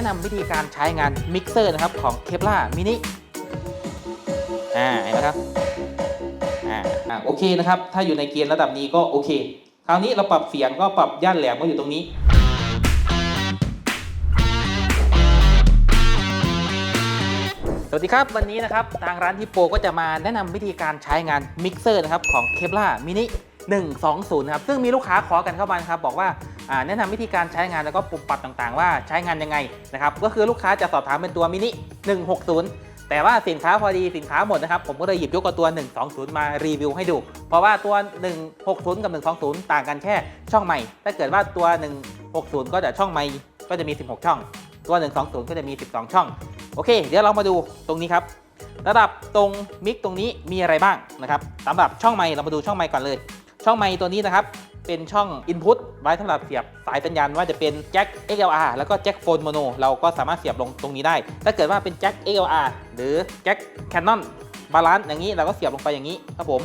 นะนำวิธีการใช้งานมิกเซอร์นะครับของเคปล่ามินิอ่าเห็นไหมครับอ่าอ่าโอเคนะครับ ถ้าอยู่ในเกณฑ์ระดับนี้ก็โอเค คราวนี้เราปรับเสียงก็ปรับย่านแหลมก็อยู่ตรงนี้สวัสดีครับ วันนี้นะครับทางร้านฮิปโปก็จะมาแนะนำวิธีการใช้งานมิกเซอร์นะครับของเคปล่ามินิ120 นะครับ ซึ่งมีลูกค้าขอกันเข้ามาครับ บอกว่า แนะนำวิธีการใช้งานแล้วก็ปุ่มปรับต่างๆ ว่าใช้งานยังไงนะครับก็คือลูกค้าจะสอบถามเป็นตัวมินิ160 แต่ว่าสินค้าพอดีสินค้าหมดนะครับผมก็เลยหยิบยกกับตัว 120 มารีวิวให้ดู เพราะว่าตัว 160 กับ 120 ต่างกันแค่ช่องใหม่ ถ้าเกิดว่าตัว 160 ก็จะช่องใหม่ก็จะมี 16 ช่อง ตัว 120 ก็จะมี 12 ช่อง โอเค เดี๋ยวเรามาดูตรงนี้ครับ ระดับตรงมิกตรงนี้มีอะไรบ้างนะครับสำหรับช่องไมค์เรามาดูช่องไมค์ก่อนเลย ช่องไมค์ตัวนี้นะครับ เป็นช่อง Input ไว้สำหรับเสียบสายสัญญาณว่าจะเป็นแจ็ค XLR แล้วก็แจ็คโฟนโมโนเราก็สามารถเสียบลงตรงนี้ได้ ถ้าเกิดว่าเป็นแจ็ค XLR หรือแจ็ค Canon Balance อย่างนี้เราก็เสียบลงไปอย่างนี้ครับผม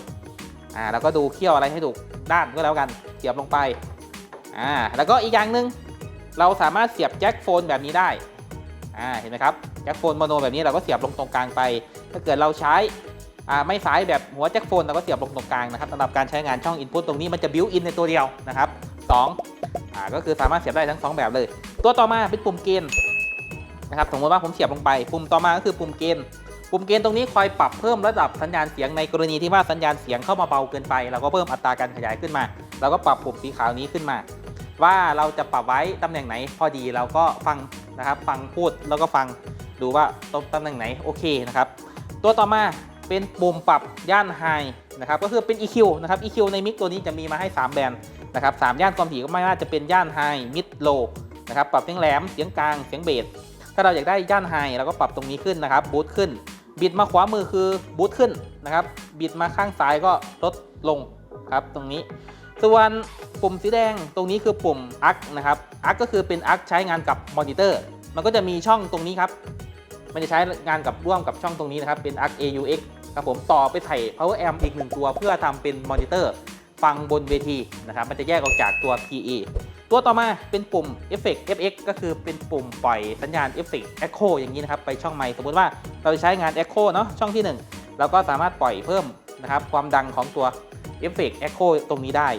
อ่าแล้วก็ดูเขี้ยวอะไรให้ถูกด้านก็แล้วกันเสียบลงไปอ่าแล้วก็อีกอย่างหนึ่งเราสามารถเสียบแจ็คโฟนแบบนี้ได้อ่าเห็นไหมครับแจ็คโฟนโมโนแบบนี้เราก็เสียบลงตรงกลางไป ถ้าเกิดเราใช้ ไม่สายแบบหัวแจ็คโฟนเราก็เสียบลงตรงกลางนะครับสำหรับการใช้งานช่อง Input ตรงนี้มันจะบิวอินในตัวเดียวนะครับสองอ่าก็คือสามารถเสียบได้ทั้งสองแบบเลย ตัวต่อมาเป็นปุ่มเกณฑ์นะครับสมมติว่าผมเสียบลงไป ปุ่มต่อมาก็คือปุ่มเกณฑ์ปุ่มเกณฑ์ตรงนี้คอยปรับเพิ่มระดับสัญญาณเสียงในกรณีที่ว่าสัญญาณเสียงเข้ามาเบาเกินไปเราก็เพิ่มอัตราการขยายขึ้นมาเราก็ปรับปุ่มสีขาวนี้ขึ้นมา ว่าเราจะปรับไว้ตำแหน่งไหน พอดีเราก็ฟังนะครับ ฟังพูดแล้วก็ฟังดูว่าตรงตำแหน่งไหนโอเคนะครับ ตัวต่อมา เป็นปุ่มปรับย่านไฮนะครับก็คือเป็น EQ นะครับ EQ ในมิกตัวนี้จะมีมาให้ 3 แบนนะครับสามย่านความถี่ก็ไม่ว่าจะเป็นย่านไฮมิดโลนะครับปรับเสียงแหลมเสียงกลางเสียงเบสถ้าเราอยากได้ย่านไฮเราก็ปรับตรงนี้ขึ้นนะครับบูทขึ้น บิดมาขวามือคือบูทขึ้นนะครับบิดมาข้างซ้ายก็ลดลงครับตรงนี้ ส่วนปุ่มสีแดงตรงนี้คือปุ่ม ARC นะครับ ARC ก็คือเป็น ARC ใช้งานกับมอนิเตอร์มันก็จะมีช่องตรงนี้ครับมันจะใช้งานกับร่วมกับช่องตรงนี้นะครับเป็น ARC AUX ครับผมต่อไปใส่ Power Amp อีกหนึ่งตัวเพื่อทำเป็นมอนิเตอร์ฟังบนเวทีนะครับมันจะแยกออกจากตัว PA ตัวต่อมาเป็นปุ่ม Effect FX ก็คือเป็นปุ่มปล่อยสัญญาณ Effect Echo อย่างนี้นะครับไปช่องไมค์สมมติว่าเราจะใช้งาน Echo เนาะช่องที่1เราก็สามารถปล่อยเพิ่มนะครับความดังของตัว Effect Echo ตรงนี้ได้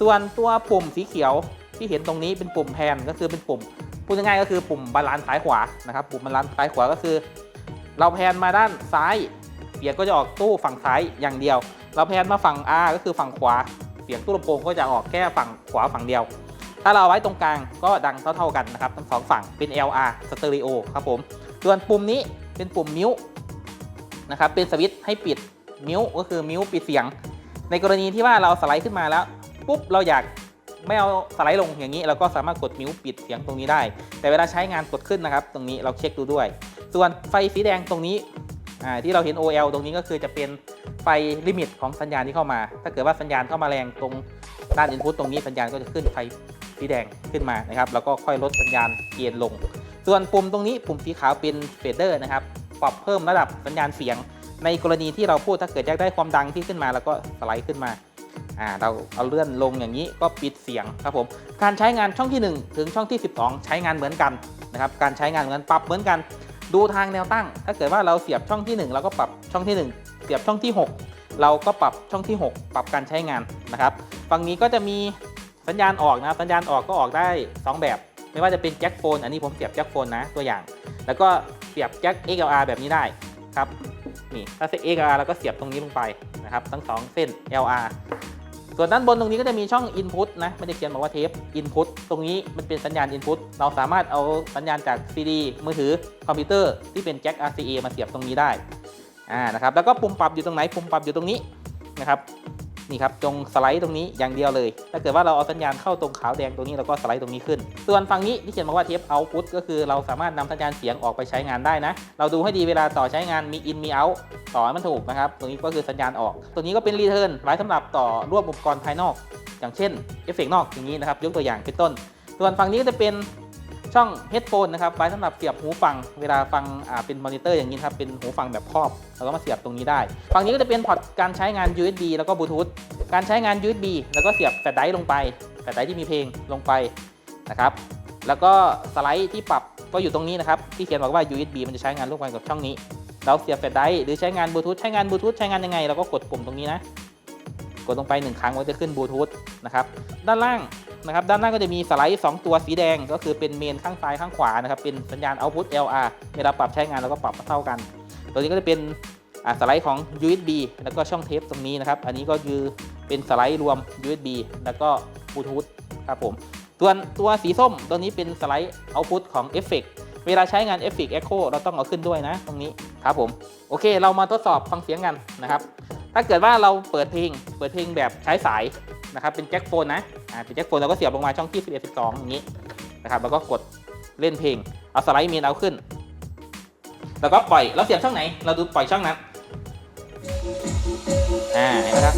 ส่วนตัวปุ่มสีเขียวที่เห็นตรงนี้เป็นปุ่มแพนก็คือเป็นปุ่มพูดง่ายๆก็คือปุ่มบาลานซ์ซ้ายขวานะครับปุ่มบาลานซ์ซ้ายขวาก็คือ เราแพนมาด้านซ้าย เสียงก็จะออกตู้ฝั่งซ้ายอย่างเดียว เราแพนมาฝั่ง R ก็คือฝั่งขวา เสียงตู้ลำโพงก็จะออกแค่ฝั่งขวาฝั่งเดียว ถ้าเราเอาไว้ตรงกลางก็ดังเท่าๆกันนะครับทั้งสองฝั่งเป็น LR สเตอริโอครับผม ส่วนปุ่มนี้เป็นปุ่มมิวนะครับเป็นสวิตช์ให้ปิดมิวก็คือมิวปิดเสียง ในกรณีที่ว่าเราสไลด์ขึ้นมาแล้วปุ๊บเราอยากไม่เอาสไลด์ลงอย่างนี้เราก็สามารถกดมิวปิดเสียงตรงนี้ได้ แต่เวลาใช้งานกดขึ้นนะครับ ตรงนี้เราเช็คดูด้วย ส่วนไฟสีแดงตรงนี้ ที่เราเห็น OL ตรงนี้ก็คือจะเป็นไฟลิมิตของสัญญาณที่เข้ามา ถ้าเกิดว่าสัญญาณเข้ามาแรงตรงด้าน input ตรงนี้สัญญาณก็จะขึ้นไฟสีแดงขึ้นมานะครับแล้วก็ค่อยลดสัญญาณเกียนลง ส่วนปุ่มตรงนี้ปุ่มสีขาวเป็นเฟเดอร์นะครับปรับเพิ่มระดับสัญญาณเสียง ในกรณีที่เราพูดถ้าเกิดอยากได้ความดังที่ขึ้นมา แล้วก็สไลด์ขึ้นมาอ่าเราเอาเลื่อนลงอย่างนี้ก็ปิดเสียงครับผมการใช้งานช่องที่ 1 ถึงช่องที่ 12 ใช้งานเหมือนกันนะครับการใช้งานเหมือนกันปรับเหมือนกัน ดูทางแนวตั้ง ถ้าเกิดว่าเราเสียบช่องที่ 1 เราก็ปรับช่องที่ 1 เสียบช่องที่ 6 เราก็ปรับช่องที่ 6 ปรับการใช้งานนะครับ ฝั่งนี้ก็จะมีสัญญาณออกนะสัญญาณออกก็ออกได้ 2 แบบ ไม่ว่าจะเป็นแจ็คโฟน อันนี้ผมเสียบแจ็คโฟนนะตัวอย่าง แล้วก็เสียบแจ็ค XLR แบบนี้ได้ครับ นี่ ถ้าเส้น XLR แล้วก็เสียบตรงนี้ลงไปนะครับ ทั้งสองเส้น LR ส่วนด้านบนตรงนี้ก็จะมีช่อง Input นะมันจะเขียนบอกว่าเทป Input ตรงนี้มันเป็นสัญญาณ Input เราสามารถเอาสัญญาณจาก CD มือถือคอมพิวเตอร์ที่เป็นแจ็ค RCA มาเสียบตรงนี้ได้อ่านะครับแล้วก็ปุ่มปรับอยู่ตรงไหนปุ่มปรับอยู่ตรงนี้นะครับ นี่ครับจงสไลด์ตรงนี้อย่างเดียวเลย ถ้าเกิดว่าเราเอาสัญญาณเข้าตรงขาวแดงตรงนี้เราก็สไลด์ตรงนี้ขึ้น ส่วนฝั่งนี้ที่เขียนบอกว่าเทป Output ก็คือเราสามารถนำสัญญาณเสียงออกไปใช้งานได้นะ เราดูให้ดีเวลาต่อใช้งานมี in มี out ต่อให้มันถูกนะครับ ตรงนี้ก็คือสัญญาณออกตัวนี้ก็เป็น return ไว้สำหรับต่อร่วมอุปกรณ์ภายนอก อย่างเช่นเอฟเฟกนอกอย่างนี้นะครับยกตัวอย่างเป็นต้น ส่วนฝั่งนี้ก็จะเป็น ช่อง headphone นะครับไว้สำหรับเสียบหูฟัง เวลาฟังอ่าเป็นมอนิเตอร์อย่างนี้ครับเป็นหูฟังแบบครอบเราก็มาเสียบตรงนี้ได้ ฝั่งนี้ก็จะเป็นพอร์ตการใช้งาน USB แล้วก็บลูทูธการใช้งาน USB แล้วก็เสียบแฟลชไดรฟ์ลงไปแฟลชไดรฟ์ที่มีเพลงลงไปนะครับแล้วก็สไลด์ที่ปรับก็อยู่ตรงนี้นะครับที่เขียนบอกว่า USB มันจะใช้งานร่วมกันกับช่องนี้ เราเสียบแฟลชไดรฟ์หรือใช้งานบลูทูธใช้งานบลูทูธใช้งานยังไงเราก็กดปุ่มตรงนี้นะกดลงไปหนึ่งครั้งมันจะขึ้นบลูทูธนะครับด้านล่าง นะครับด้านล่าก็จะมีสไลด์ 2 ตัวสีแดงก็คือเป็นเมนข้างซ้ายข้างขวานะครับเป็นสัญญาณ output LR เวลาปรับใช้งานเราก็ปรับมาเท่ากัน ตัวนี้ก็จะเป็นสไลด์ของ USB แล้วก็ช่องเทปตรงนี้นะครับอันนี้ก็คือเป็นสไลด์รวม USB แล้วก็บลูทูธครับผมส่วนตัวสีส้มตัวนี้เป็นสไลด์ output ของ Effect เวลาใช้งาน Effect Echo เราต้องเอาขึ้นด้วยนะตรงนี้ครับผมโอเค เรามาทดสอบฟังเสียงกันนะครับถ้าเกิดว่าเราเปิดเพลงเปิดเพลงแบบใช้สาย นะครับเป็นแจ็คโฟนนะอ่าเป็นแจ็คโฟนเราก็เสียบลงมาช่องที่ 11 12 อย่างนี้นะครับแล้วก็กดเล่นเพลงเอาสไลด์เมนเอาขึ้น แล้วก็ปล่อยเราเสียบช่องไหน เราดูปล่อยช่องนั้นอ่าเห็นไหมครับ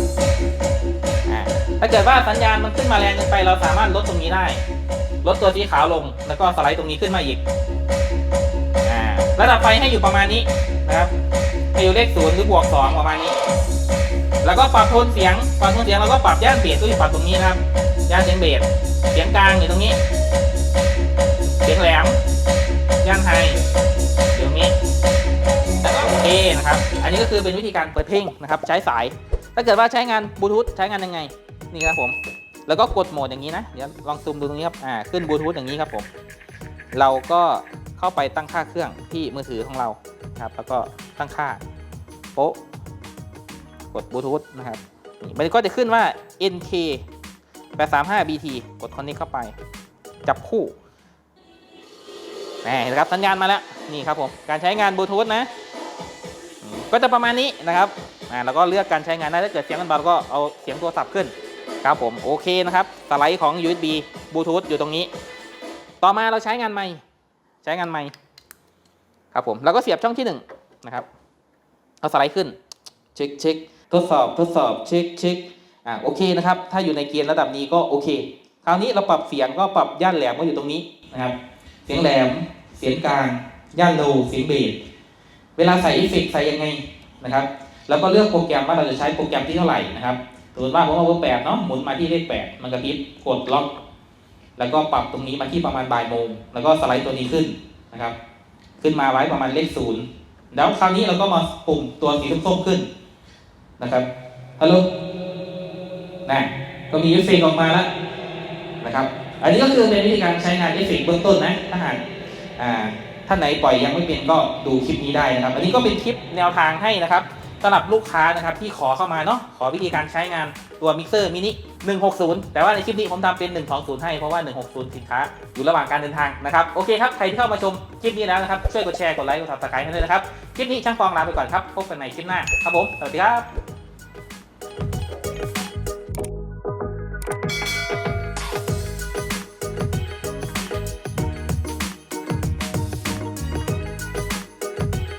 อ่าถ้าเกิดว่าสัญญาณมันขึ้นมาแรงเกินไป เราสามารถลดตรงนี้ได้ ลดตัวสีขาวลงแล้วก็สไลด์ตรงนี้ขึ้นมาอีกอ่าระดับไฟให้อยู่ประมาณนี้นะครับให้อยู่เลขศูนย์หรือบวกสองประมาณนี้ แล้วก็ปรับโทนเสียง ปรับโทนเสียงแล้วก็ปรับย่านเบสด้วยปรับตรงนี้นะครับ ย่านเสียงเบส เสียงกลางอยู่ตรงนี้ เสียงแหลม ย่านไฮอยู่ตรงนี้แล้วก็โอเคนะครับ อันนี้ก็คือเป็นวิธีการเปิดเพลงนะครับ ใช้สาย ถ้าเกิดว่าใช้งานบลูทูธใช้งานยังไง นี่ครับผม แล้วก็กดโหมดอย่างนี้นะ เดี๋ยวลองซูมดูตรงนี้ครับ อ่า ขึ้นบลูทูธอย่างนี้ครับผม เราก็เข้าไปตั้งค่าเครื่องที่มือถือของเราครับ แล้วก็ตั้งค่าโป๊ะ กดบลูทูธนะครับนี่มันก็จะขึ้นว่า NK 835 BT กดคอนเนคเข้าไป จับคู่เห็นไหมครับสัญญาณมาแล้ว นี่ครับผมการใช้งานบลูทูธนะ ก็จะประมาณนี้นะครับอ่าแล้วก็เลือกการใช้งานได้ถ้าเกิดเสียงมันเบาก็เอาเสียงโทรศัพท์ขึ้นครับผมโอเคนะครับสไลด์ของ USB บลูทูธอยู่ตรงนี้ ต่อมาเราใช้งานไมค์ใช้งานไมค์ครับผมแล้วก็เสียบช่องที่หนึ่งนะครับเอาสไลด์ขึ้นเช็คเช็ค ทดสอบทดสอบเช็คเช็คอ่าโอเคนะครับ ถ้าอยู่ในเกณฑ์ระดับนี้ก็โอเค คราวนี้เราปรับเสียงก็ปรับย่านแหลมก็อยู่ตรงนี้นะครับ เสียงแหลม เสียงกลาง ย่านโลเสียงเบสเวลาใส่เอฟเฟกใส่ยังไงนะครับ แล้วก็เลือกโปรแกรมว่าเราจะใช้โปรแกรมที่เท่าไหร่นะครับสมมติว่าผมเอาเบอร์แปดเนาะหมุนมาที่เลขแปดมันกระพริบกดล็อก แล้วก็ปรับตรงนี้มาที่ประมาณบ่ายโมง แล้วก็สไลด์ตัวนี้ขึ้นนะครับ ขึ้นมาไว้ประมาณเลขศูนย์แล้วคราวนี้เราก็มาปุ่มตัวสีส้มๆขึ้น นะครับฮัลโหลนะก็มีเอฟเฟกต์ออกมาแล้วนะครับ อันนี้ก็คือเป็นวิธีการใช้งานเอฟเฟกต์เบื้องต้นนะถ้าหากอ่าท่านไหนปล่อยยังไม่เป็นก็ดูคลิปนี้ได้นะครับ อันนี้ก็เป็นคลิปแนวทางให้นะครับสำหรับลูกค้านะครับที่ขอเข้ามาเนาะขอวิธีการใช้งานตัวมิกเซอร์มินิ 160 แต่ว่าในคลิปนี้ผมทำเป็น 120 ให้เพราะว่า 160 สินค้าอยู่ระหว่างการเดินทางนะครับ โอเคครับใครที่เข้ามาชมคลิปนี้แล้วนะครับ ช่วยกดแชร์กดไลค์กดซับสไครต์ให้ด้วยนะครับ คลิปนี้ช่างฟองลาไปก่อนครับ พบกันในคลิปหน้าครับผม สวัสดีครับ